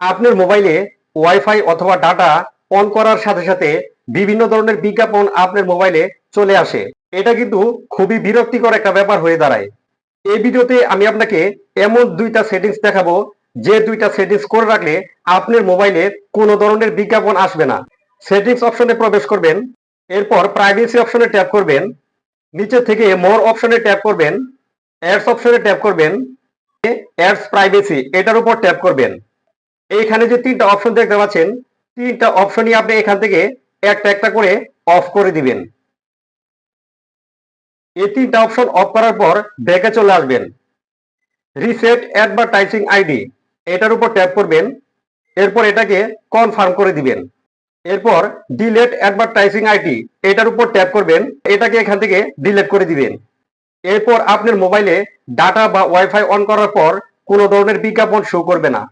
আপনার মোবাইলে ওয়াইফাই অথবা ডাটা অন করার সাথে সাথে বিভিন্ন ধরনের বিজ্ঞাপন আপনার মোবাইলে চলে আসে। এটা কিন্তু খুবই বিরক্তিকর একটা ব্যাপার হয়ে দাঁড়ায়। এই ভিডিওতে আমি আপনাকে এমন দুইটা সেটিংস দেখাবো, যে দুইটা সেটিংস করে রাখলে আপনার মোবাইলে কোনো ধরনের বিজ্ঞাপন আসবে না। সেটিংস অপশনে প্রবেশ করবেন, এরপর প্রাইভেসি অপশনে ট্যাপ করবেন, নিচে থেকে মোর অপশনে ট্যাপ করবেন, অ্যাডস অপশনে ট্যাপ করবেন অ্যাডস প্রাইভেসি, এটার উপর ট্যাপ করবেন। এইখানে যে তিনটা অপশন দেখতে পাচ্ছেন, তিনটা অপশনই আপনি এখান থেকে একটা একটা করে অফ করে দিবেন। এই তিনটা অপশন অফ করার পর ব্যাকে চলে আসবেন। রিসেট অ্যাডভার্টাইজিং আইডি এটার উপর ট্যাপ করবেন, এরপর এটাকে কনফার্ম করে দিবেন। এরপর ডিলেট অ্যাডভার্টাইজিং আইডি এটার উপর ট্যাপ করবেন, এটাকে এখান থেকে ডিলেট করে দিবেন। এরপর আপনার মোবাইলে ডাটা বা ওয়াইফাই অন করার পর কোনো ধরনের বিজ্ঞাপন শো করবে না।